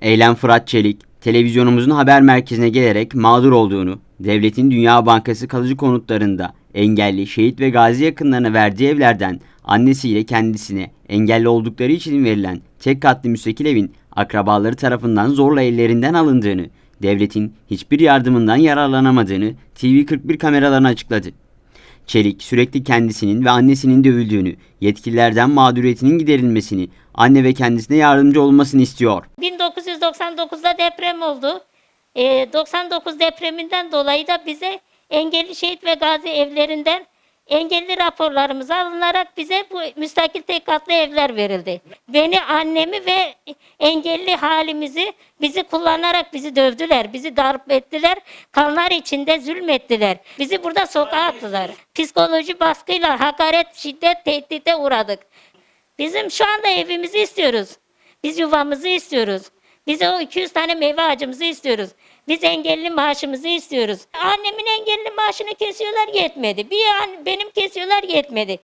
Eylem Fırat Çelik, televizyonumuzun haber merkezine gelerek mağdur olduğunu, devletin Dünya Bankası kalıcı konutlarında engelli, şehit ve gazi yakınlarına verdiği evlerden annesiyle kendisine engelli oldukları için verilen tek katlı müstakil evin akrabaları tarafından zorla ellerinden alındığını, devletin hiçbir yardımından yararlanamadığını TV41 kameralarına açıkladı. Çelik sürekli kendisinin ve annesinin dövüldüğünü, yetkililerden mağduriyetinin giderilmesini, anne ve kendisine yardımcı olmasını istiyor. 1999'da deprem oldu. Ee, 99 depreminden dolayı da bize engelli şehit ve gazi evlerinden engelli raporlarımız alınarak bize bu müstakil tek katlı evler verildi. Beni, annemi ve engelli halimizi bizi kullanarak bizi dövdüler, bizi darp ettiler, kanlar içinde zulmettiler. Bizi burada sokağa attılar. Psikoloji baskıyla hakaret, şiddet, tehdide uğradık. Bizim şu anda evimizi istiyoruz. Biz yuvamızı istiyoruz. Biz o 200 tane meyve ağacımızı istiyoruz. Biz engelli maaşımızı istiyoruz. Annemin engelli maaşını kesiyorlar yetmedi. Bir an benim kesiyorlar yetmedi.